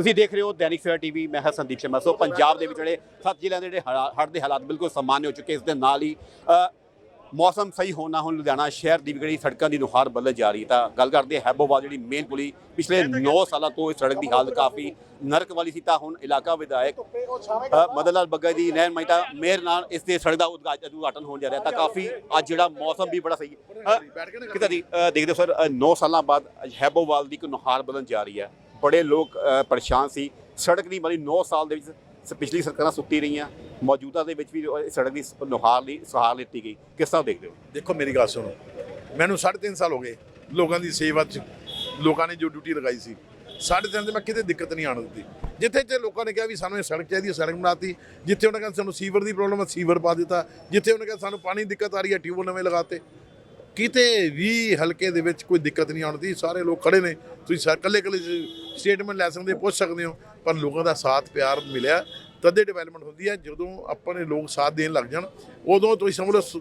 ਤੁਸੀਂ ਦੇਖ ਰਹੇ ਹੋ ਦੈਨਿਕ ਸਵੇਰਾ ਟੀਵੀ, ਮੈਂ ਹਾਂ ਸੰਦੀਪ ਸ਼ਰਮਾ। ਸੋ ਪੰਜਾਬ ਦੇ ਵਿੱਚ ਜਿਹੜੇ ਸੱਤ ਜ਼ਿਲ੍ਹਿਆਂ ਦੇ ਜਿਹੜੇ ਹਾਲਾ- ਹੜ੍ਹ ਦੇ ਹਾਲਾਤ ਬਿਲਕੁਲ ਸਮਾਨ ਹੋ ਚੁੱਕੇ, ਇਸ ਦੇ ਨਾਲ ਹੀ ਮੌਸਮ ਸਹੀ ਹੋਣ ਨਾ ਹੁਣ ਲੁਧਿਆਣਾ ਸ਼ਹਿਰ ਦੀ ਵੀ ਜਿਹੜੀ ਸੜਕਾਂ ਦੀ ਨੁਹਾਰ ਬਦਲ ਜਾ ਰਹੀ ਤਾਂ ਗੱਲ ਕਰਦੇ ਹੈਬੋਵਾਲ ਜਿਹੜੀ ਮੇਨ ਪੁਲੀ, ਪਿਛਲੇ 9 ਸਾਲਾਂ ਤੋਂ ਇਸ ਸੜਕ ਦੀ ਹਾਲਤ ਕਾਫੀ ਨਰਕ ਵਾਲੀ ਸੀ ਤਾਂ ਹੁਣ ਇਲਾਕਾ ਵਿਧਾਇਕ ਮਦਨ ਲਾਲ ਬੱਗਾ ਦੀ ਨਹਿਰ ਮਹਿਤਾ ਮੇਰ ਨਾਲ ਇਸ ਦੇ ਸੜਕ ਦਾ ਉਦਘਾ- ਉਦਘਾਟਨ ਹੋਣ ਜਾ ਰਿਹਾ। ਤਾਂ ਕਾਫੀ ਅੱਜ ਜਿਹੜਾ ਮੌਸਮ ਵੀ ਬੜਾ ਸਹੀ ਹੈ। ਕਿਤਾ ਦੀ ਦੇਖਦੇ ਹੋ ਸਰ 9 ਸਾਲਾਂ ਬਾਅਦ ਹੈਬੋਵਾਲ ਦੀ ਇੱਕ ਨੁਹਾਰ ਬਦਲਣ ਜਾ ਰਹੀ ਹੈ। ਬੜੇ ਲੋਕ ਪਰੇਸ਼ਾਨ ਸੀ। ਸੜਕ ਨਹੀਂ ਬਣੀ 9 ਸਾਲ ਦੇ ਵਿੱਚ ਪਿਛਲੀ ਸਰਕਾਰਾਂ ਸੁੱਤੀ ਰਹੀਆਂ। ਮੌਜੂਦਾ ਦੇ ਵਿੱਚ ਵੀ ਉਹ ਸੜਕ ਦੀ ਨੁਹਾਰ ਲਈ, ਸਹਾਰ ਲਿੱਤੀ ਗਈ। ਕਿਸ ਤਰ੍ਹਾਂ ਦੇਖਦੇ ਹੋ? ਦੇਖੋ, ਮੇਰੀ ਗੱਲ ਸੁਣੋ। ਮੈਨੂੰ 3.5 ਸਾਲ ਹੋ ਗਏ ਲੋਕਾਂ ਦੀ ਸੇਵਾ 'ਚ, ਲੋਕਾਂ ਨੇ ਜੋ ਡਿਊਟੀ ਲਗਾਈ ਸੀ। ਸਾਢੇ ਤਿੰਨ ਤੇ ਮੈਂ ਕਿਤੇ ਦਿੱਕਤ ਨਹੀਂ ਆਣ ਦਿੱਤੀ। ਜਿੱਥੇ ਜਿੱਥੇ ਲੋਕਾਂ ਨੇ ਕਿਹਾ ਵੀ ਸਾਨੂੰ ਇਹ ਸੜਕ ਚਾਹੀਦੀ ਹੈ, ਸੜਕ ਬਣਾਤੀ। ਜਿੱਥੇ ਉਹਨਾਂ ਕਹਿੰਦੇ ਸਾਨੂੰ ਸੀਵਰ ਦੀ ਪ੍ਰੋਬਲਮ ਹੈ ਸੀਵਰ ਪਾ ਦਿੱਤਾ। ਜਿੱਥੇ ਉਹਨਾਂ ਕਹਿੰਦੇ ਸਾਨੂੰ ਪਾਣੀ ਦੀ ਦਿੱਕਤ ਆ ਰਹੀ ਹੈ ਟਿਊਬ ਨਵੇਂ ਲਗਾਤੇ ਕਿਤੇ ਵੀ ਹਲਕੇ ਦੇ ਵਿੱਚ ਕੋਈ ਦਿੱਕਤ ਨਹੀਂ ਆਉਂਦੀ। ਸਾਰੇ ਲੋਕ ਖੜੇ ਨੇ। ਤੁਸੀਂ ਸਰ ਕੱਲੇ ਕੱਲੇ ਸਟੇਟਮੈਂਟ ਲੈ ਸਕਦੇ ਹੋ, ਪੁੱਛ ਸਕਦੇ ਹੋ। ਪਰ ਲੋਕਾਂ ਦਾ ਸਾਥ ਪਿਆਰ ਮਿਲਿਆ। ਤਦੇ ਡਿਵੈਲਪਮੈਂਟ ਹੁੰਦੀ ਹੈ। ਜਦੋਂ ਆਪਣੇ ਲੋਕ ਸਾਥ ਦੇਣ ਲੱਗ ਜਾਣ ਉਦੋਂ ਤੁਸੀਂ ਸਮਝ ਲਓ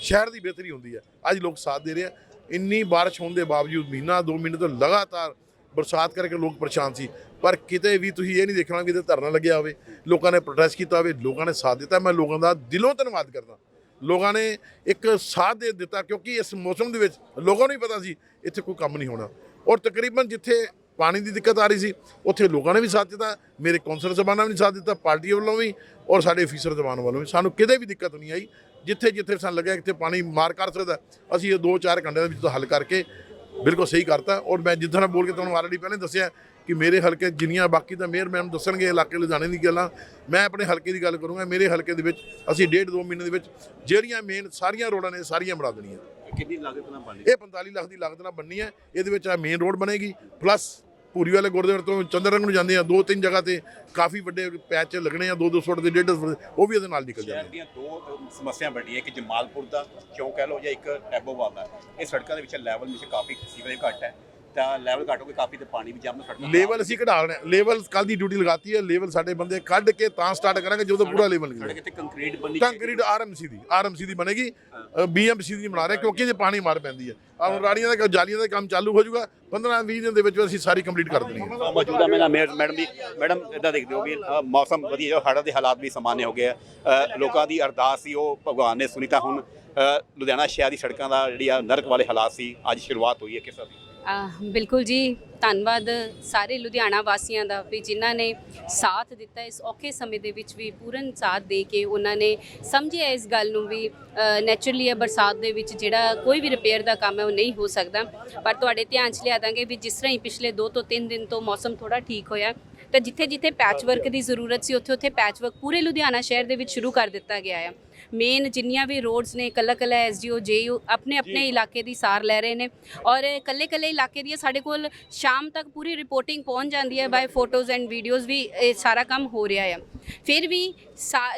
ਸ਼ਹਿਰ ਦੀ ਬਿਹਤਰੀ ਹੁੰਦੀ ਹੈ। ਅੱਜ ਲੋਕ ਸਾਥ ਦੇ ਰਹੇ ਆ। ਇੰਨੀ ਬਾਰਿਸ਼ ਹੋਣ ਦੇ ਬਾਵਜੂਦ ਮਹੀਨਾ ਦੋ ਮਹੀਨੇ ਤੋਂ ਲਗਾਤਾਰ ਬਰਸਾਤ ਕਰਕੇ ਲੋਕ ਪਰੇਸ਼ਾਨ ਸੀ। ਪਰ ਕਿਤੇ ਵੀ ਤੁਸੀਂ ਇਹ ਨਹੀਂ ਦੇਖਣਾ ਵੀ ਇਹਦੇ ਧਰਨਾ ਲੱਗਿਆ ਹੋਵੇ। ਲੋਕਾਂ ਨੇ ਪ੍ਰੋਟੈਸਟ ਕੀਤਾ ਹੋਵੇ। ਲੋਕਾਂ ਨੇ ਸਾਥ ਦਿੱਤਾ। ਮੈਂ ਲੋਕਾਂ ਦਾ ਦਿਲੋਂ ਧੰਨਵਾਦ ਕਰਦਾ। ਲੋਕਾਂ ਨੇ ਇੱਕ ਸਾਥ ਦੇ ਦਿੱਤਾ ਕਿਉਂਕਿ ਇਸ ਮੌਸਮ ਦੇ ਵਿੱਚ ਲੋਕਾਂ ਨੂੰ ਹੀ ਪਤਾ ਸੀ ਇੱਥੇ ਕੋਈ ਕੰਮ ਨਹੀਂ ਹੋਣਾ। ਔਰ ਤਕਰੀਬਨ ਜਿੱਥੇ ਪਾਣੀ ਦੀ ਦਿੱਕਤ ਆ ਰਹੀ ਸੀ, ਉੱਥੇ ਲੋਕਾਂ ਨੇ ਵੀ ਸਾਥ ਦਿੱਤਾ, ਮੇਰੇ ਕੌਂਸਲਰ ਜ਼ਬਾਨਾਂ ਨੇ ਵੀ ਸਾਥ ਦਿੱਤਾ, ਪਾਰਟੀ ਵੱਲੋਂ ਵੀ ਔਰ ਸਾਡੇ ਅਫੀਸਰ ਜ਼ਬਾਨ ਵੱਲੋਂ ਵੀ। ਸਾਨੂੰ ਕਿਤੇ ਵੀ ਦਿੱਕਤ ਨਹੀਂ ਆਈ। ਜਿੱਥੇ ਜਿੱਥੇ ਸਾਨੂੰ ਲੱਗਿਆ ਇੱਥੇ ਪਾਣੀ ਮਾਰ ਕਰ ਸਕਦਾ, ਅਸੀਂ ਇਹ 2-4 ਘੰਟੇ ਦੇ ਵਿੱਚ ਹੱਲ ਕਰਕੇ ਬਿਲਕੁਲ ਸਹੀ ਕਰਤਾ। ਔਰ ਮੈਂ ਜਿੱਦਾਂ ਬੋਲ ਕੇ ਤੁਹਾਨੂੰ ਆਲਰੇਡੀ ਪਹਿਲਾਂ ਦੱਸਿਆ ਕਿ ਮੇਰੇ ਹਲਕੇ ਜਿੰਨੀਆਂ ਬਾਕੀ ਤਾਂ ਮੇਅਰ ਮੈਮ ਦੱਸਣਗੇ ਇਲਾਕੇ ਲੁਧਿਆਣੇ ਦੀ ਗੱਲਾਂ ਮੈਂ ਆਪਣੇ ਹਲਕੇ ਦੀ ਗੱਲ ਕਰੂੰਗਾ ਮੇਰੇ ਹਲਕੇ ਦੇ ਵਿੱਚ ਅਸੀਂ ਡੇਢ ਦੋ ਮਹੀਨੇ ਦੇ ਵਿੱਚ ਜਿਹੜੀਆਂ ਮੇਨ ਸਾਰੀਆਂ ਰੋਡਾਂ ਨੇ ਸਾਰੀਆਂ ਬਣਾ ਦੇਣੀਆਂ। ਕਿੰਨੀ ਲਾਗਤ ਨਾਲ ਬਣ ਇਹ 45 ਲੱਖ ਦੀ ਲਾਗਤ ਨਾਲ ਬੰਨੀ ਹੈ ਇਹਦੇ ਵਿੱਚ ਆ ਮੇਨ ਰੋਡ ਬਣੇਗੀ ਪਲੱਸ ਪੂਰੀ ਵਾਲੇ ਗੁਰਦੁਆਰੇ ਤੋਂ ਚੰਦਰਰੰਗ ਨੂੰ ਜਾਂਦੇ ਆ ਦੋ ਤਿੰਨ ਜਗ੍ਹਾ ਤੇ ਕਾਫੀ ਵੱਡੇ ਪੈਚ ਲੱਗਣੇ ਆ 2-2 ਫੁੱਟ ਦੇ 1.5 ਫੁੱਟ ਉਹ ਵੀ ਇਹਦੇ ਨਾਲ ਨਿਕਲ ਸ਼ਹਿਰ ਜਾਣਗੇ ਦੀਆਂ ਦੋ ਸਮੱਸਿਆ ਵੱਡੀਆਂ ਇੱਕ ਜਮਾਲਪੁਰ ਦਾ ਚੌਂਕ ਕਹਿ ਲਓ ਜਾਂ ਇੱਕ ਹੈਬੋਵਾਲ ਦਾ। ਇਹ ਸੜਕਾਂ ਦੇ ਵਿੱਚ ਲੈਵਲ ਵਿੱਚ ਕਾਫੀ ਸੀਵਰੇਜ ਘੱਟ ਹੈ। ਤਾਂ ਲੈਵਲ ਘੱਟ ਹੋ ਕੇ ਕਾਫੀ ਤੇ ਪਾਣੀ ਵੀ ਜੰਮ ਸੜਕਾਂ ਲੇਵਲ ਅਸੀਂ ਕਢਾ ਲੈਣਾ ਲੇਵਲ ਕੱਲ ਦੀ ਡਿਊਟੀ ਲਗਾਤੀ ਹੈ। ਲੇਵਲ ਸਾਡੇ ਬੰਦੇ ਕੱਢ ਕੇ ਤਾਂ ਸਟਾਰਟ ਕਰਾਂਗੇ ਜਦੋਂ ਪੂਰਾ ਲੇਵਲ ਤੇ ਕੰਕਰੀਟ ਬਣੀ ਕੰਕਰੀਟ ਆਰਐਮਸੀ ਦੀ ਆਰਐਮਸੀ ਦੀ ਬਣੇਗੀ। ਬੀਐਮਸੀ ਦੀ ਬਣਾ ਰਹੇ ਕਿਉਂਕਿ ਜੇ ਪਾਣੀ ਮਾਰ ਪੈਂਦੀ ਹੈ। ਆ ਹੁਣ ਰਾੜੀਆਂ ਦਾ ਜਾਲੀਆਂ ਦਾ ਕੰਮ ਚਾਲੂ ਹੋ ਜਾਊਗਾ। 15-20 ਦਿਨ ਦੇ ਵਿੱਚ ਅਸੀਂ ਸਾਰੀ ਕੰਪਲੀਟ ਕਰ ਦੇਣੀ ਹੈ। ਮੌਜੂਦਾ ਮੇਰਾ ਮੈਡਮ ਵੀ ਮੈਡਮ ਇਦਾਂ ਦੇਖਦੇ ਹੋ ਵੀ ਅ, ਮੌਸਮ ਵਧੀਆ ਜੋ ਹੜ੍ਹਾਂ ਦੇ ਹਾਲਾਤ ਵੀ ਸਮਾਨਯ ਹੋ ਗਏ ਲੋਕਾਂ ਦੀ ਅਰਦਾਸ ਸੀ ਉਹ ਭਗਵਾਨ ਨੇ ਸੁਣੀ ਤਾਂ ਹੁਣ ਲੁਧਿਆਣਾ ਸ਼ਹਿਰ ਦੀ ਸੜਕਾਂ ਦਾ ਜਿਹੜੀ ਆ ਨਰਕ ਵਾਲੇ ਹਾਲਾਤ ਸੀ ਅੱਜ ਸ਼ੁਰੂਆਤ ਹੋਈ ਹੈ ਕਿਸ ਦੀ? ਬਿਲਕੁਲ ਜੀ, ਧੰਨਵਾਦ ਸਾਰੇ ਲੁਧਿਆਣਾ ਵਾਸੀਆਂ ਦਾ ਵੀ ਜਿਨ੍ਹਾਂ ਨੇ ਸਾਥ ਦਿੱਤਾ ਇਸ ਔਖੇ ਸਮੇਂ ਦੇ ਵਿੱਚ ਵੀ, ਪੂਰਨ ਸਾਥ ਦੇ ਕੇ ਉਹਨਾਂ ਨੇ ਸਮਝਿਆ ਇਸ ਗੱਲ ਨੂੰ ਵੀ ਨੇਚਰਲੀ ਹੈ ਬਰਸਾਤ ਦੇ ਵਿੱਚ ਜਿਹੜਾ ਕੋਈ ਵੀ ਰਿਪੇਅਰ ਦਾ ਕੰਮ ਹੈ ਉਹ ਨਹੀਂ ਹੋ ਸਕਦਾ। ਪਰ ਤੁਹਾਡੇ ਧਿਆਨ 'ਚ ਲਿਆ ਦਾਂਗੇ ਵੀ ਜਿਸ ਤਰ੍ਹਾਂ ਹੀ ਪਿਛਲੇ 2 ਤੋਂ 3 ਦਿਨ ਤੋਂ ਮੌਸਮ ਥੋੜਾ ਠੀਕ ਹੋਇਆ, ਤਾਂ ਜਿੱਥੇ ਜਿੱਥੇ ਪੈਚ ਵਰਕ ਦੀ ਜ਼ਰੂਰਤ ਸੀ ਉੱਥੇ ਉੱਥੇ ਪੈਚ ਵਰਕ ਪੂਰੇ ਲੁਧਿਆਣਾ ਸ਼ਹਿਰ ਦੇ ਵਿੱਚ ਸ਼ੁਰੂ ਕਰ ਦਿੱਤਾ ਗਿਆ ਹੈ ਮੇਨ ਜਿੰਨੀਆਂ ਵੀ ਰੋਡਸ ਨੇ ਕੱਲਾ ਕੱਲਾ ਐਸਡੀਓ ਜੇਯੂ ਆਪਣੇ ਆਪਣੇ ਇਲਾਕੇ ਦੀ ਸਾਰ ਲੈ ਰਹੇ ਨੇ। ਔਰ ਕੱਲੇ ਕੱਲੇ ਇਲਾਕੇ ਦੀਆਂ ਸਾਡੇ ਕੋਲ ਸ਼ਾਮ ਤੱਕ ਪੂਰੀ ਰਿਪੋਰਟਿੰਗ ਪਹੁੰਚ ਜਾਂਦੀ ਹੈ ਬਾਈ ਫੋਟੋਜ਼ ਐਂਡ ਵੀਡੀਓਜ਼ ਵੀ ਇਹ ਸਾਰਾ ਕੰਮ ਹੋ ਰਿਹਾ ਹੈ ਫਿਰ ਵੀ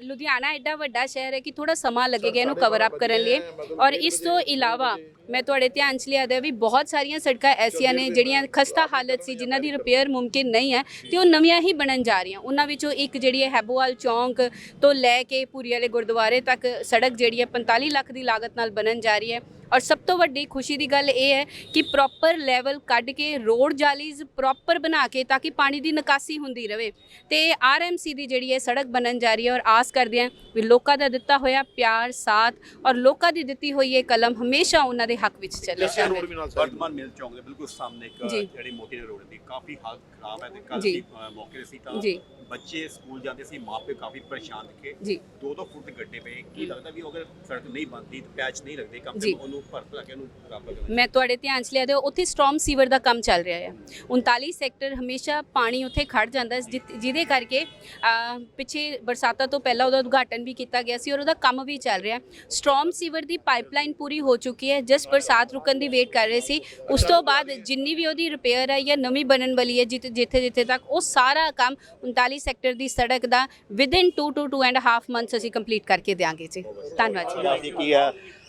ਲੁਧਿਆਣਾ ਐਡਾ ਵੱਡਾ ਸ਼ਹਿਰ ਹੈ ਕਿ ਥੋੜਾ ਸਮਾਂ ਲੱਗੇਗਾ ਇਹਨੂੰ ਕਵਰ ਅਪ ਕਰਨ ਲਈ। ਔਰ ਇਸ ਤੋਂ ਇਲਾਵਾ ਮੈਂ ਤੁਹਾਡੇ ਧਿਆਨ 'ਚ ਲਿਆ ਦਿਆ ਵੀ ਬਹੁਤ ਸਾਰੀਆਂ ਸੜਕਾਂ ਐਸੀਆਂ ਨੇ ਜਿਹੜੀਆਂ ਖਸਤਾ ਹਾਲਤ ਸੀ ਜਿਨ੍ਹਾਂ ਦੀ ਰਿਪੇਅਰ ਮੁਮਕਿਨ ਨਹੀਂ ਹੈ ਤੇ ਉਹ ਨਵੀਆਂ ਹੀ ਬਣਨ ਜਾ ਰਹੀਆਂ। ਉਹਨਾਂ ਵਿੱਚੋਂ ਇੱਕ ਜਿਹੜੀ ਹੈ ਹੈਬੋਵਾਲ ਚੌਂਕ ਤੋਂ ਲੈ ਕੇ ਪੂਰੀ ਵਾਲੇ ਗੁਰਦੁਆਰੇ ਤੱਕ ਸੜਕ ਜਿਹੜੀ ਹੈ 45 ਲੱਖ ਦੀ ਲਾਗਤ ਨਾਲ ਬਣਨ ਜਾ ਰਹੀ ਹੈ। ਔਰ ਸਭ ਤੋਂ ਵੱਡੀ ਖੁਸ਼ੀ ਦੀ ਗੱਲ ਇਹ ਹੈ ਕਿ ਪ੍ਰੋਪਰ ਲੈਵਲ ਕੱਢ ਕੇ ਰੋਡ ਜਾਲੀਜ਼ ਪ੍ਰੋਪਰ ਬਣਾ ਕੇ ਤਾਂ ਕਿ ਪਾਣੀ ਦੀ ਨਿਕਾਸੀ ਹੁੰਦੀ ਰਵੇ ਤੇ ਆਰਐਮਸੀ ਦੀ ਜਿਹੜੀ ਹੈ ਸੜਕ ਬਣਨ ਜਾ ਰਹੀ ਹੈ ਔਰ ਆਸ ਕਰਦੇ ਹਾਂ ਵੀ ਲੋਕਾਂ ਦਾ ਦਿੱਤਾ ਹੋਇਆ ਪਿਆਰ ਸਾਥ ਔਰ ਲੋਕਾਂ ਦੀ ਦਿੱਤੀ ਹੋਈ ਇਹ ਕਲਮ ਹਮੇਸ਼ਾ ਉਹਨਾਂ ਦੇ ਹੱਕ ਵਿੱਚ ਚੱਲੇ ਰੋਡ ਵੀ ਨਾਲ ਸਾਰੀ ਵਰਤਮਾਨ ਮਿਲ ਚੌਂਕ ਦੇ ਬਿਲਕੁਲ ਸਾਹਮਣੇ ਇੱਕ ਜੀ। ਜਿਹੜੀ ਮੋਤੀ ਦੇ ਰੋਡ ਦੀ ਕਾਫੀ ਹਾਲਤ ਖਰਾਬ ਹੈ ਤੇ ਕੱਲ ਜੀ। ਦੀ ਅ, ਮੌਕੇ ਤੇ ਸੀ ਤਾਂ ਜੀ। ਬੱਚੇ ਸਕੂਲ ਜਾਂਦੇ ਸੀ ਮਾਪੇ ਕਾਫੀ ਪਰੇਸ਼ਾਨ ਦਿਖੇ ਜੀ ਦੋ ਦੋ ਫੁੱਟ ਦੇ ਗੱਡੇ ਪਏ ਕੀ ਲੱਗਦਾ ਵੀ ਅਗਰ ਸੜਕ ਨਹੀਂ ਬਣਦੀ ਤਾਂ ਪੈਚ ਨਹੀਂ ਲੱਗਦੇ ਕੰਮ। ਤੇ ਉਹਨੂੰ ਭਰ ਕੇ ਕਰਨਾ ਮੈਂ ਤੁਹਾਡੇ ਧਿਆਨ 'ਚ ਲਿਆ ਦਿਓ ਉੱਥੇ ਸਟ੍ਰੋਮ ਸੀਵਰ ਦਾ ਕੰਮ ਚੱਲ ਰਿਹਾ ਹੈ 39 ਸੈਕਟਰ ਹਮੇਸ਼ਾ ਪਾਣੀ ਉੱਥੇ ਖੜ ਜਾਂਦਾ ਜਿਹਦੇ ਕਰਕੇ ਪਿੱਛੇ ਬਰਸਾਤਾਂ ਤੋਂ ਪਹਿਲਾਂ ਉਹਦਾ ਉਦਘਾਟਨ ਵੀ ਕੀਤਾ ਗਿਆ ਸੀ ਔਰ ਉਹਦਾ ਕੰਮ ਵੀ ਚੱਲ ਰਿਹਾ। ਸਟ੍ਰੋਮ ਸੀਵਰ ਦੀ ਪਾਈਪਲਾਈਨ ਪੂਰੀ ਹੋ ਚੁੱਕੀ ਹੈ ਜਸਟ ਬਰਸਾਤ ਰੁਕਣ ਦੀ ਵੇਟ ਕਰ ਰਹੇ ਸੀ। ਉਸ ਤੋਂ ਬਾਅਦ ਜਿੰਨੀ ਵੀ ਉਹਦੀ ਰਿਪੇਅਰ ਹੈ ਜਾਂ ਨਵੀਂ ਬਣਨ ਵਾਲੀ ਹੈ ਜਿੱਥੇ ਜਿੱਥੇ ਜਿੱਥੇ ਤੱਕ ਉਹ ਸਾਰਾ ਕੰਮ 39 ਸੈਕਟਰ ਦੀ ਸੜਕ ਦਾ within 2 two 2 and half months ਅਸੀਂ ਕੰਪਲੀਟ ਕਰਕੇ ਦਿਆਂਗੇ ਜੀ। ਧੰਨਵਾਦ ਜੀ। ਕੀ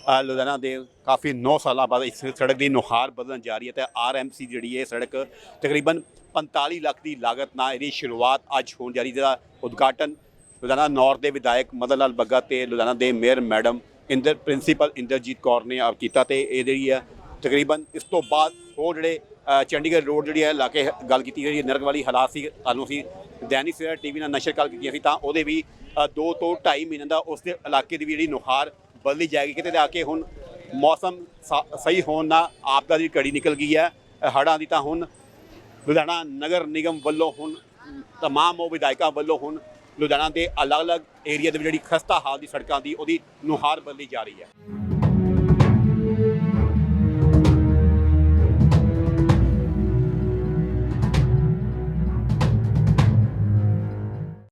ਲੁਧਿਆਣਾ ਦੇ ਕਾਫੀ 9 ਸਾਲਾਂ ਬਾਅਦ ਇਸ ਸੜਕ ਦੀ ਨੁਹਾਰ ਬਦਲਣ ਜਾ ਰਹੀ ਹੈ ਤੇ ਆਰਐਮਸੀ ਜਿਹੜੀ ਹੈ ਸੜਕ ਤਕਰੀਬਨ 45 ਲੱਖ ਦੀ ਲਾਗਤ ਨਾਲ ਇਹਦੀ ਸ਼ੁਰੂਆਤ ਅੱਜ ਹੋਣ ਜਾ ਰਹੀ ਜਿਹਦਾ ਉਦਘਾਟਨ ਲੁਧਿਆਣਾ ਨੌਰਥ ਦੇ ਵਿਧਾਇਕ ਮਦਨ ਲਾਲ ਬੱਗਾ ਤੇ ਲੁਧਿਆਣਾ ਦੇ mayor madam Inder, principal Inderjit Kaur ਨੇ ਆਪ ਕੀਤਾ ਤੇ ਇਹ ਜਿਹੜੀ ਹੈ ਤਕਰੀਬਨ ਇਸ ਤੋਂ ਬਾਅਦ ਹੋਰ ਜਿਹੜੇ ਚੰਡੀਗੜ੍ਹ ਰੋਡ ਜਿਹੜੀ ਹੈ ਇਲਾਕੇ ਗੱਲ ਕੀਤੀ ਗਈ ਨਰਕ ਵਾਲੀ ਹਾਲਾਤ ਸੀ, ਤੁਹਾਨੂੰ ਸੀ ਦੈਨਿਕ ਸਵੇਰਾ ਟੀਵੀ ਨਾਲ ਨਸ਼ਰ ਕਾਲ ਕੀਤੀ ਸੀ ਤਾਂ ਉਹਦੇ ਵੀ 2 ਤੋਂ 2.5 ਮਹੀਨੇ ਦਾ ਉਸ ਦੇ ਇਲਾਕੇ ਦੀ ਵੀ ਜਿਹੜੀ ਨੁਹਾਰ ਬਦਲੀ ਜਾਏਗੀ ਕਿਤੇ ਜਾ ਕੇ ਹੁਣ ਮੌਸਮ ਸਹੀ ਹੋਣ ਨਾਲ ਆਪਦਾ ਦੀ ਘੜੀ ਨਿਕਲ ਗਈ ਹੈ, ਹੜ੍ਹਾਂ ਦੀ ਤਾਂ ਹੁਣ ਲੁਧਿਆਣਾ ਨਗਰ ਨਿਗਮ ਵੱਲੋਂ ਹੁਣ ਤਮਾਮ ਉਹ ਵਿਧਾਇਕਾਂ ਵੱਲੋਂ ਹੁਣ ਲੁਧਿਆਣਾ ਦੇ ਅਲੱਗ-ਅਲੱਗ ਏਰੀਆ ਦੇ ਵਿੱਚ ਜਿਹੜੀ ਖਸਤਾ ਹਾਲ ਦੀ ਸੜਕਾਂ ਦੀ ਉਹਦੀ ਨੁਹਾਰ ਬਦਲੀ ਜਾ ਰਹੀ ਹੈ।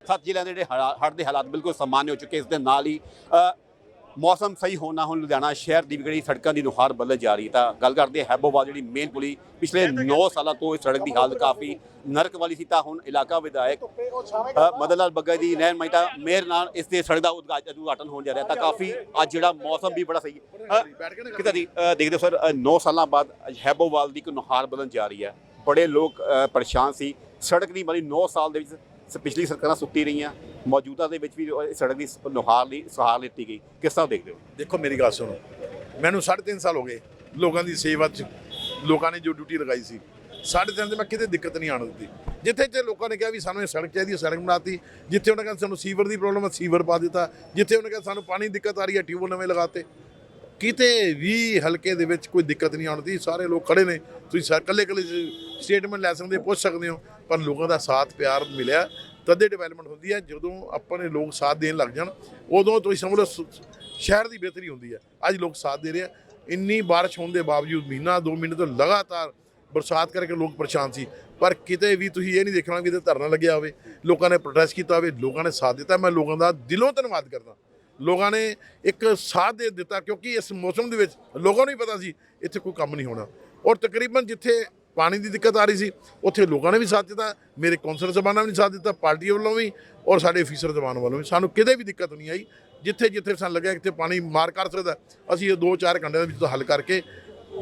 ਸੱਤ ਜ਼ਿਲ੍ਹਿਆਂ ਦੇ ਜਿਹੜੇ ਹੜ੍ਹ ਦੇ ਹਾਲਾਤ ਬਿਲਕੁਲ ਸਮਾਨ ਹੋ ਚੁੱਕੇ, ਇਸ ਦੇ ਨਾਲ ਹੀ ਮੌਸਮ ਸਹੀ ਹੋਣਾ ਹੁਣ, ਲੁਧਿਆਣਾ ਸ਼ਹਿਰ ਦੀ ਵੀ ਜਿਹੜੀ ਸੜਕਾਂ ਦੀ ਨੁਹਾਰ ਬਦਲ ਜਾ ਰਹੀ ਤਾਂ ਗੱਲ ਕਰਦੇ ਹੈਬੋਵਾਲ ਜਿਹੜੀ ਮੇਨ ਪੁਲੀ ਪਿਛਲੇ 9 ਸਾਲਾਂ ਤੋਂ ਇਸ ਸੜਕ ਦੀ ਹਾਲਤ ਕਾਫੀ ਨਰਕ ਵਾਲੀ ਸੀ ਤਾਂ ਹੁਣ ਇਲਾਕਾ ਵਿਧਾਇਕ ਮਦਨ ਲਾਲ ਬੱਗਾ ਦੀ ਰਹਿਨਮਾਈ ਤਾਂ ਮੇਅਰ ਨਾਲ ਇਸ ਦੇ ਸੜਕ ਦਾ ਉਦਘਾ- ਉਦਘਾਟਨ ਹੋਣ ਜਾ ਰਿਹਾ ਤਾਂ ਕਾਫੀ ਅੱਜ ਜਿਹੜਾ ਮੌਸਮ ਵੀ ਬੜਾ ਸਹੀ ਹੈ। ਕਿਤਾ ਦੀ ਦੇਖਦੇ ਹੋ ਸਰ 9 ਸਾਲਾਂ ਬਾਅਦ ਹੈਬੋਵਾਲ ਦੀ ਇੱਕ ਨੁਹਾਰ ਬਦਲਣ ਜਾ ਰਹੀ ਹੈ। ਬੜੇ ਲੋਕ ਪਰੇਸ਼ਾਨ ਸੀ। ਸੜਕ ਦੀ ਮਤਲਬ 9 ਸਾਲ ਦੇ ਵਿੱਚ ਪਿਛਲੀ ਸਰਕਾਰਾਂ ਸੁੱਤੀ ਰਹੀਆਂ ਮੌਜੂਦਾ ਦੇ ਵਿੱਚ ਵੀ ਇਸ ਸੜਕ ਦੀ ਨੁਹਾਰ ਲਈ ਸਹਾਰ ਲਿੱਤੀ ਗਈ। ਕਿਸ ਤਰ੍ਹਾਂ ਦੇਖਦੇ ਹੋ? ਦੇਖੋ ਮੇਰੀ ਗੱਲ ਸੁਣੋ। ਮੈਨੂੰ 3.5 ਸਾਲ ਹੋ ਗਏ ਲੋਕਾਂ ਦੀ ਸੇਵਾ 'ਚ ਲੋਕਾਂ ਨੇ ਜੋ ਡਿਊਟੀ ਲਗਾਈ ਸੀ 3.5 ਤੇ ਮੈਂ ਕਿਤੇ ਦਿੱਕਤ ਨਹੀਂ ਆਣ ਦਿੱਤੀ। ਜਿੱਥੇ ਜੇ ਲੋਕਾਂ ਨੇ ਕਿਹਾ ਵੀ ਸਾਨੂੰ ਇਹ ਸੜਕ ਚਾਹੀਦੀ ਹੈ ਸੜਕ ਬਣਾਤੀ। ਜਿੱਥੇ ਉਹਨਾਂ ਕਹਿੰਦੇ ਸਾਨੂੰ ਸੀਵਰ ਦੀ ਪ੍ਰੋਬਲਮ ਹੈ ਸੀਵਰ ਪਾ ਦਿੱਤਾ। ਜਿੱਥੇ ਉਹਨਾਂ ਕਹਿੰਦੇ ਸਾਨੂੰ ਪਾਣੀ ਦੀ ਦਿੱਕਤ ਆ ਰਹੀ ਹੈ ਟਿਊਬਲ ਨਵੇਂ ਲਗਾਤੇ। ਕਿਤੇ ਵੀ ਹਲਕੇ ਦੇ ਵਿੱਚ ਕੋਈ ਦਿੱਕਤ ਨਹੀਂ ਆਉਂਦੀ ਸਾਰੇ ਲੋਕ ਖੜੇ ਨੇ। ਤੁਸੀਂ ਸਾਰੇ ਇਕੱਲੇ ਇਕੱਲੇ ਸਟੇਟਮੈਂਟ ਲੈ ਸਕਦੇ ਹੋ, ਪੁੱਛ ਸਕਦੇ ਹੋ। ਪਰ ਲੋਕਾਂ ਦਾ ਸਾਥ, ਪਿਆਰ ਮਿਲਿਆ, ਤਦੇ ਡਿਵੈਲਪਮੈਂਟ ਹੁੰਦੀ ਹੈ, ਜਦੋਂ ਆਪਣੇ ਲੋਕ ਸਾਥ ਦੇਣ ਲੱਗ ਜਾਣ, ਉਦੋਂ ਤੁਸੀਂ ਸਮਝ ਲਓ ਸ਼ਹਿਰ ਦੀ ਬਿਹਤਰੀ ਹੁੰਦੀ ਹੈ। ਅੱਜ ਲੋਕ ਸਾਥ ਦੇ ਰਹੇ ਆ। ਇੰਨੀ ਬਾਰਿਸ਼ ਹੋਣ ਦੇ ਬਾਵਜੂਦ ਮਹੀਨਾ, ਦੋ ਮਹੀਨੇ ਤੋਂ ਲਗਾਤਾਰ ਬਰਸਾਤ ਕਰਕੇ ਲੋਕ ਪਰੇਸ਼ਾਨ ਸੀ। ਪਰ ਕਿਤੇ ਵੀ ਤੁਸੀਂ ਇਹ ਨਹੀਂ ਦੇਖਣਾ ਵੀ ਤੇ ਧਰਨਾ ਲੱਗਿਆ ਹੋਵੇ, ਲੋਕਾਂ ਨੇ ਪ੍ਰੋਟੈਸਟ ਕੀਤਾ ਹੋਵੇ, ਲੋਕਾਂ ਨੇ ਸਾਥ ਦਿੱਤਾ, ਮੈਂ ਲੋਕਾਂ ਦਾ ਦਿਲੋਂ ਧੰਨਵਾਦ ਕਰਦਾ। ਲੋਕਾਂ ਨੇ ਇੱਕ ਸਾਥ ਦੇ ਦਿੱਤਾ, ਕਿਉਂਕਿ ਇਸ ਮੌਸਮ ਦੇ ਵਿੱਚ ਲੋਕਾਂ ਨੂੰ ਹੀ ਪਤਾ ਸੀ, ਇੱਥੇ ਕੋਈ ਕੰਮ ਨਹੀਂ ਹੋਣਾ। ਔਰ ਤਕਰੀਬਨ ਜਿੱਥੇ ਪਾਣੀ ਦੀ ਦਿੱਕਤ ਆ ਰਹੀ ਸੀ ਉੱਥੇ ਲੋਕਾਂ ਨੇ ਵੀ ਸਾਥ ਦਿੱਤਾ ਮੇਰੇ ਕੌਂਸਲਰ ਜ਼ਬਾਨਾਂ ਵੀ ਸਾਥ ਦਿੱਤਾ ਪਾਰਟੀ ਵੱਲੋਂ ਵੀ ਔਰ ਸਾਡੇ ਅਫੀਸਰ ਜ਼ਬਾਨ ਵੱਲੋਂ ਵੀ। ਸਾਨੂੰ ਕਿਤੇ ਵੀ ਦਿੱਕਤ ਨਹੀਂ ਆਈ ਜਿੱਥੇ ਜਿੱਥੇ ਸਾਨੂੰ ਲੱਗਿਆ ਕਿ ਇੱਥੇ ਪਾਣੀ ਮਾਰ ਕਰ ਸਕਦਾ ਅਸੀਂ ਇਹ 2-4 ਘੰਟੇ ਦੇ ਵਿੱਚ ਹੱਲ ਕਰਕੇ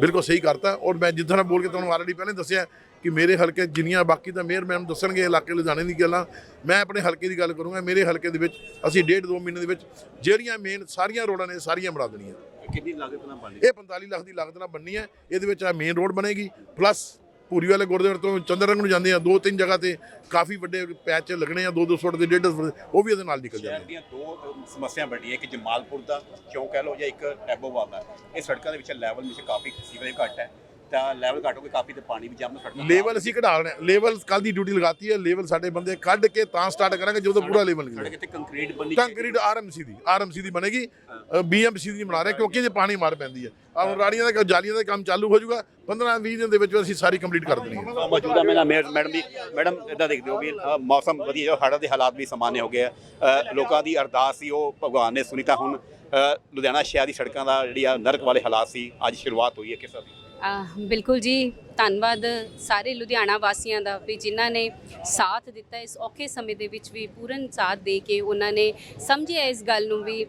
ਬਿਲਕੁਲ ਸਹੀ ਕਰਤਾ। ਔਰ ਮੈਂ ਜਿੱਦਾਂ ਬੋਲ ਕੇ ਤੁਹਾਨੂੰ ਆਲਰੇਡੀ ਪਹਿਲੇ ਦੱਸਿਆ ਕਿ ਮੇਰੇ ਹਲਕੇ ਜਿੰਨੀਆਂ ਬਾਕੀ ਤਾਂ ਮੇਅਰ ਮੈਮ ਦੱਸਣਗੇ ਇਲਾਕੇ ਲੁਧਿਆਣੇ ਦੀ ਗੱਲਾਂ ਮੈਂ ਆਪਣੇ ਹਲਕੇ ਦੀ ਗੱਲ ਕਰੂੰਗਾ ਮੇਰੇ ਹਲਕੇ ਦੇ ਵਿੱਚ ਅਸੀਂ ਡੇਢ ਦੋ ਮਹੀਨੇ ਦੇ ਵਿੱਚ ਜਿਹੜੀਆਂ ਮੇਨ ਸਾਰੀਆਂ ਰੋਡਾਂ ਨੇ ਸਾਰੀਆਂ ਬਣਾ ਦੇਣੀਆਂ। ਕਿੰਨੀ ਲਾਗਤ ਨਾਲ ਬਣ ਇਹ 45 ਲੱਖ ਦੀ ਲਾਗਤ ਨਾਲ ਬੰਨੀ ਹੈ ਇਹਦੇ ਵਿੱਚ ਆ ਮੇਨ ਰੋਡ ਬਣੇਗੀ ਪਲੱਸ ਪੂਰੀ ਵਾਲੇ ਗੁਰਦੁਆਰੇ ਤੋਂ ਚੰਦਰੰਗ ਨੂੰ ਜਾਂਦੇ ਆ ਦੋ ਤਿੰਨ ਜਗ੍ਹਾ ਤੇ ਕਾਫੀ ਵੱਡੇ ਪੈਚ ਲੱਗਣੇ ਆ 2-2 ਫੁੱਟ ਦੇ 1.5 ਫੁੱਟ ਦੇ, ਉਹ ਵੀ ਇਹਦੇ ਨਾਲ ਨਿਕਲ ਸ਼ਹਿਰ ਜਾਂਦੇ ਦੀਆਂ ਦੋ ਸਮੱਸਿਆ ਵੱਡੀਆਂ ਇੱਕ ਜਮਾਲਪੁਰ ਦਾ ਚੌਂਕ ਕਹਿ ਲਓ ਜਾਂ ਇੱਕ ਐਬੋਵਾਲ ਦਾ। ਇਹ ਸੜਕਾਂ ਦੇ ਵਿੱਚ ਲੈਵਲ ਵਿੱਚ ਕਾਫੀ ਸੀਵਰੇਜ ਘੱਟ ਹੈ। ਤਾਂ ਲੈਵਲ ਘੱਟ ਹੋ ਕੇ ਕਾਫੀ ਤੇ ਪਾਣੀ ਵੀ ਜੰਮ ਸੜਕਾਂ ਲੇਵਲ ਅਸੀਂ ਕਢਾ ਲੈਣੇ ਲੇਵਲ ਕੱਲ ਦੀ ਡਿਊਟੀ ਲਗਾਤੀ ਹੈ ਲੇਵਲ ਸਾਡੇ ਬੰਦੇ ਕੱਢ ਕੇ ਤਾਂ ਸਟਾਰਟ ਕਰਾਂਗੇ ਜਦੋਂ ਪੂਰਾ ਲੇਵਲ ਸੜਕ ਇੱਥੇ ਕੰਕਰੀਟ ਬੰਨੀ ਕੰਕਰੀਟ ਆਰਐਮਸੀ ਦੀ ਆਰਐਮਸੀ ਦੀ ਬਣੇਗੀ। ਬੀਐਮਸੀ ਦੀ ਬਣਾ ਰਹੇ ਕਿਉਂਕਿ ਜੇ ਪਾਣੀ ਮਾਰ ਪੈਂਦੀ ਹੈ। ਆਹ ਰਾੜੀਆਂ ਦਾ ਜਾਲੀਆਂ ਦਾ ਕੰਮ ਚਾਲੂ ਹੋ ਜਾਊਗਾ। 15-20 ਦਿਨ ਦੇ ਵਿੱਚ ਅਸੀਂ ਸਾਰੀ ਕੰਪਲੀਟ ਕਰ ਦੇਣੀ ਹੈ। ਮੌਜੂਦਾ ਮੇਰਾ ਮੈਡਮ ਦੀ ਮੈਡਮ ਇਦਾਂ ਦੇਖਦੇ ਹੋ ਵੀ ਅ, ਮੌਸਮ ਵਧੀਆ ਜੋ ਹੜ੍ਹਾਂ ਦੇ ਹਾਲਾਤ ਵੀ ਸਮਾਨੇ ਹੋ ਗਏ ਲੋਕਾਂ ਦੀ ਅਰਦਾਸ ਸੀ ਉਹ ਭਗਵਾਨ ਨੇ ਸੁਣੀ ਤਾਂ ਹੁਣ ਲੁਧਿਆਣਾ ਸ਼ਹਿਰ ਦੀ ਸੜਕਾਂ ਦਾ ਜਿਹੜੀ ਆ ਨਰਕ ਵਾਲੇ ਹਾਲਾਤ ਸੀ ਅੱਜ ਸ਼ੁਰੂਆਤ ਹੋਈ ਹੈ ਕਿਸ ਦੀ? ਬਿਲਕੁਲ ਜੀ, ਧੰਨਵਾਦ ਸਾਰੇ ਲੁਧਿਆਣਾ ਵਾਸੀਆਂ ਦਾ ਵੀ ਜਿਨ੍ਹਾਂ ਨੇ ਸਾਥ ਦਿੱਤਾ ਇਸ ਔਖੇ ਸਮੇਂ ਦੇ ਵਿੱਚ ਵੀ ਪੂਰਨ ਸਾਥ ਦੇ ਕੇ ਉਹਨਾਂ ਨੇ ਸਮਝਿਆ ਇਸ ਗੱਲ ਨੂੰ ਵੀ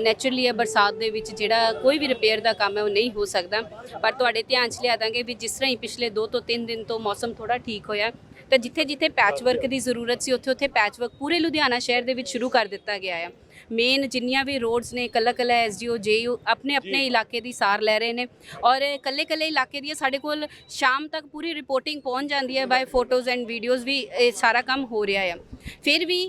ਨੇਚਰਲੀ ਹੈ ਬਰਸਾਤ ਦੇ ਵਿੱਚ ਜਿਹੜਾ ਕੋਈ ਵੀ ਰਿਪੇਅਰ ਦਾ ਕੰਮ ਹੈ ਉਹ ਨਹੀਂ ਹੋ ਸਕਦਾ। ਪਰ ਤੁਹਾਡੇ ਧਿਆਨ 'ਚ ਲਿਆ ਦਾਂਗੇ ਵੀ ਜਿਸ ਤਰ੍ਹਾਂ ਹੀ ਪਿਛਲੇ 2 ਤੋਂ 3 ਦਿਨ ਤੋਂ ਮੌਸਮ ਥੋੜਾ ਠੀਕ ਹੋਇਆ, ਤਾਂ ਜਿੱਥੇ ਜਿੱਥੇ ਪੈਚ ਵਰਕ ਦੀ ਜ਼ਰੂਰਤ ਸੀ ਉੱਥੇ ਉੱਥੇ ਪੈਚ ਵਰਕ ਪੂਰੇ ਲੁਧਿਆਣਾ ਸ਼ਹਿਰ ਦੇ ਵਿੱਚ ਸ਼ੁਰੂ ਕਰ ਦਿੱਤਾ ਗਿਆ ਹੈ ਮੇਨ ਜਿੰਨੀਆਂ ਵੀ ਰੋਡਸ ਨੇ ਕੱਲਾ ਕੱਲਾ ਐਸਡੀਓ ਜੇਯੂ ਆਪਣੇ ਆਪਣੇ ਇਲਾਕੇ ਦੀ ਸਾਰ ਲੈ ਰਹੇ ਨੇ। ਔਰ ਕੱਲੇ ਕੱਲੇ ਇਲਾਕੇ ਦੀ ਸਾਡੇ ਕੋਲ ਸ਼ਾਮ ਤੱਕ ਪੂਰੀ ਰਿਪੋਰਟਿੰਗ ਪਹੁੰਚ ਜਾਂਦੀ ਹੈ ਬਾਈ ਫੋਟੋਜ਼ ਐਂਡ ਵੀਡੀਓਜ਼ ਵੀ ਇਹ ਸਾਰਾ ਕੰਮ ਹੋ ਰਿਹਾ ਹੈ ਫਿਰ ਵੀ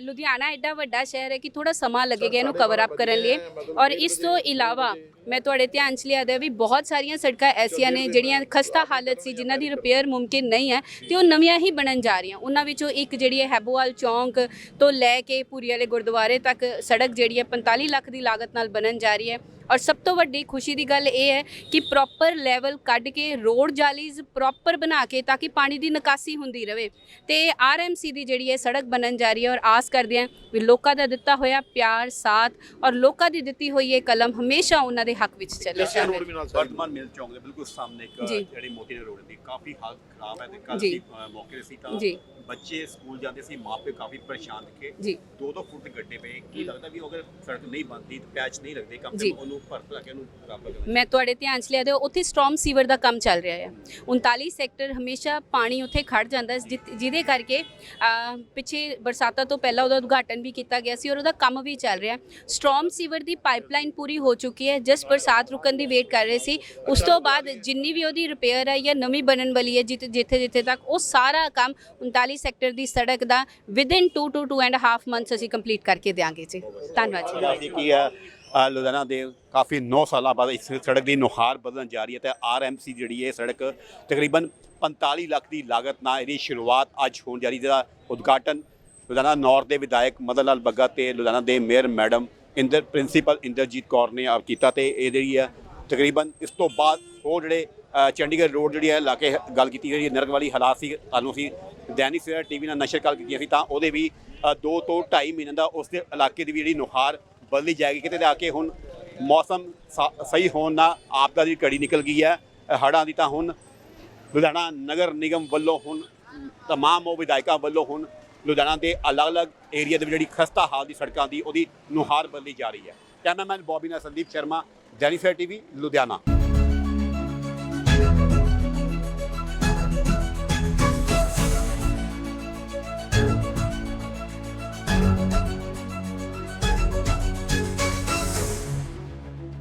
ਲੁਧਿਆਣਾ ਐਡਾ ਵੱਡਾ ਸ਼ਹਿਰ ਹੈ ਕਿ ਥੋੜਾ ਸਮਾਂ ਲੱਗੇਗਾ ਇਹਨੂੰ ਕਵਰ ਅਪ ਕਰਨ ਲਈ। ਔਰ ਇਸ ਤੋਂ ਇਲਾਵਾ ਮੈਂ ਤੁਹਾਡੇ ਧਿਆਨ 'ਚ ਲਿਆ ਦਿਆ ਵੀ ਬਹੁਤ ਸਾਰੀਆਂ ਸੜਕਾਂ ਐਸੀਆਂ ਨੇ ਜਿਹੜੀਆਂ ਖਸਤਾ ਹਾਲਤ ਸੀ ਜਿਨ੍ਹਾਂ ਦੀ ਰਿਪੇਅਰ ਮੁਮਕਿਨ ਨਹੀਂ ਹੈ ਤੇ ਉਹ ਨਵੀਆਂ ਹੀ ਬਣਨ ਜਾ ਰਹੀਆਂ। ਉਹਨਾਂ ਵਿੱਚੋਂ ਇੱਕ ਜਿਹੜੀ ਹੈ ਹੈਬੋਵਾਲ ਚੌਂਕ ਤੋਂ ਲੈ ਕੇ ਪੂਰੀ ਵਾਲੇ ਗੁਰਦੁਆਰੇ ਤੱਕ ਸੜਕ ਜਿਹੜੀ ਹੈ 45 ਲੱਖ ਦੀ ਲਾਗਤ ਨਾਲ ਬਣਨ ਜਾ ਰਹੀ ਹੈ। ਔਰ ਸਭ ਤੋਂ ਵੱਡੀ ਖੁਸ਼ੀ ਦੀ ਗੱਲ ਇਹ ਹੈ ਕਿ ਪ੍ਰੋਪਰ ਲੈਵਲ ਕੱਢ ਕੇ ਰੋਡ ਜਾਲੀਜ਼ ਪ੍ਰੋਪਰ ਬਣਾ ਕੇ ਤਾਂ ਕਿ ਪਾਣੀ ਦੀ ਨਿਕਾਸੀ ਹੁੰਦੀ ਰਹੇ ਤੇ ਆਰਐਮਸੀ ਦੀ ਜਿਹੜੀ ਹੈ ਸੜਕ ਬਣਨ ਜਾ ਰਹੀ ਹੈ ਔਰ ਆਸ ਕਰਦੇ ਹਾਂ ਵੀ ਲੋਕਾਂ ਦਾ ਦਿੱਤਾ ਹੋਇਆ ਪਿਆਰ ਸਾਥ ਔਰ ਲੋਕਾਂ ਦੀ ਦਿੱਤੀ ਹੋਈ ਇਹ ਕਲਮ ਹਮੇਸ਼ਾ ਉਹਨਾਂ ਦੇ ਹੱਕ ਵਿੱਚ ਚੱਲੇ ਰੋਡ ਵੀ ਨਾਲ ਵਰਤਮਾਨ ਮਿਲ ਚੌਂਕ ਦੇ ਬਿਲਕੁਲ ਸਾਹਮਣੇ ਇੱਕ। ਜਿਹੜੀ ਮੋਤੀ ਦੇ ਰੋਡ ਦੀ ਕਾਫੀ ਹਾਲਤ ਖਰਾਬ ਹੈ ਤੇ ਕੱਲ। ਦੀ ਮੌਕੇ ਸੀ ਤਾਂ ਜੀ। ਬੱਚੇ ਸਕੂਲ ਜਾਂਦੇ ਸੀ ਮਾਪੇ ਕਾਫੀ ਪਰੇਸ਼ਾਨ ਦਿਖੇ। ਜੀ। ਦੋ ਦੋ ਫੁੱਟ ਗੱਡੇ ਪਏ। ਕੀ ਲੱਗਦਾ ਵੀ ਅਗਰ ਸੜਕ ਨਹੀਂ ਬਣਦੀ ਤੇ ਪੈਚ ਨਹੀਂ ਲੱਗਦੇ ਕੰਮ। ਤੇ ਉਹਨੂੰ ਭਰਤ ਲਾ ਕੇ ਉਹਨੂੰ ਬਰਾਬਰ ਕਰਨਾ ਮੈਂ ਤੁਹਾਡੇ ਧਿਆਨ 'ਚ ਲਿਆ ਦਿਓ ਉੱਥੇ ਸਟਾਰਮ ਸੀਵਰ ਦਾ ਕੰਮ ਚੱਲ ਰਿਹਾ ਹੈ 39 ਸੈਕਟਰ ਹਮੇਸ਼ਾ ਪਾਣੀ ਉੱਥੇ ਖੜ ਜਾਂਦਾ ਜਿਹਦੇ ਕਰਕੇ ਪਿੱਛੇ ਬਰਸਾਤਾਂ ਤੋਂ ਪਹਿਲਾਂ ਉਹਦਾ ਉਦਘਾਟਨ ਵੀ ਕੀਤਾ ਗਿਆ ਸੀ ਔਰ ਉਹਦਾ ਕੰਮ ਵੀ ਚੱਲ ਰਿਹਾ। ਸਟਾਰਮ ਸੀਵਰ ਦੀ ਪਾਈਪਲਾਈਨ ਪੂਰੀ ਹੋ ਚੁੱਕੀ ਹੈ ਜਸਟ ਬਰਸਾਤ ਰੁਕਣ ਦੀ ਵੇਟ ਕਰ ਰਹੇ ਸੀ। ਉਸ ਤੋਂ ਬਾਅਦ ਜਿੰਨੀ ਵੀ ਉਹਦੀ ਰਿਪੇਅਰ ਹੈ ਜਾਂ ਨਵੀਂ ਬਣਨ ਵਾਲੀ ਹੈ ਜਿੱਥੇ ਜਿੱਥੇ ਜਿੱਥੇ ਤੱਕ ਉਹ ਸਾਰਾ ਕੰਮ 39 ਸੈਕਟਰ ਦੀ ਸੜਕ ਦਾ within 2 two 2 and half months ਅਸੀਂ ਕੰਪਲੀਟ ਕਰਕੇ ਦੇਵਾਂਗੇ ਜੀ। ਧੰਨਵਾਦ ਜੀ। ਕੀ ਹੈ ਅ, ਲੁਧਿਆਣਾ ਦੇ ਕਾਫੀ 9 ਸਾਲਾਂ ਬਾਅਦ ਇਸ ਸੜਕ ਦੀ ਨੁਹਾਰ ਬਦਲਣ ਜਾ ਰਹੀ ਹੈ ਤੇ ਆਰਐਮਸੀ ਜਿਹੜੀ ਹੈ ਸੜਕ ਤਕਰੀਬਨ 45 ਲੱਖ ਦੀ ਲਾਗਤ ਨਾਲ ਇਹਦੀ ਸ਼ੁਰੂਆਤ ਅੱਜ ਹੋਣ ਜਾ ਰਹੀ ਜਿਹਦਾ ਉਦਘਾਟਨ ਲੁਧਿਆਣਾ ਨੌਰ ਦੇ ਵਿਧਾਇਕ ਮਦਨ ਲਾਲ ਬੱਗਾ ਤੇ ਲੁਧਿਆਣਾ ਦੇ mayor madam Inder principal Inderjit Kaur ਨੇ ਆਪ ਕੀਤਾ ਤੇ ਇਹ ਜਿਹੜੀ ਹੈ ਤਕਰੀਬਨ ਇਸ ਤੋਂ ਬਾਅਦ ਹੋਰ ਜਿਹੜੇ ਚੰਡੀਗੜ੍ਹ ਰੋਡ ਜਿਹੜੀ ਹੈ ਲਾ ਕੇ ਗੱਲ ਕੀਤੀ ਗਈ ਨਰਕ ਵਾਲੀ ਹਾਲਾਤ ਸੀ, ਤੁਹਾਨੂੰ ਅਸੀਂ ਦੈਨਿਕ ਸਵੇਰਾ ਟੀਵੀ ਨਾਲ ਨਸ਼ਰ ਕਾਲ ਕੀਤੀਆਂ ਸੀ, ਤਾਂ ਉਹਦੇ ਵੀ 2 ਤੋਂ 2.5 ਮਹੀਨੇ ਦਾ ਉਸ ਦੇ ਇਲਾਕੇ ਦੀ ਵੀ ਜਿਹੜੀ ਨੁਹਾਰ ਬਦਲੀ ਜਾਏਗੀ, ਕਿਤੇ ਜਾ ਕੇ ਹੁਣ ਮੌਸਮ ਸਾ- ਸਹੀ ਹੋਣ ਨਾਲ ਆਪਦਾ ਦੀ ਘੜੀ ਨਿਕਲ ਗਈ ਹੈ ਹੜ੍ਹਾਂ ਦੀ ਤਾਂ ਹੁਣ ਲੁਧਿਆਣਾ ਨਗਰ ਨਿਗਮ ਵੱਲੋਂ ਹੁਣ, ਤਮਾਮ ਉਹ ਵਿਧਾਇਕਾਂ ਵੱਲੋਂ ਹੁਣ ਲੁਧਿਆਣਾ ਦੇ ਅਲੱਗ-ਅਲੱਗ ਏਰੀਆ ਦੇ ਵਿੱਚ ਜਿਹੜੀ ਖਸਤਾ ਹਾਲ ਦੀ ਸੜਕਾਂ ਦੀ ਉਹਦੀ ਨੁਹਾਰ ਬਦਲੀ ਜਾ ਰਹੀ ਹੈ। ਕੈਮਰਾਮੈਨ ਬੌਬੀ ਨਾਲ ਸੰਦੀਪ ਸ਼ਰਮਾ ਜੈਨੀਫਰ ਟੀਵੀ ਲੁਧਿਆਣਾ।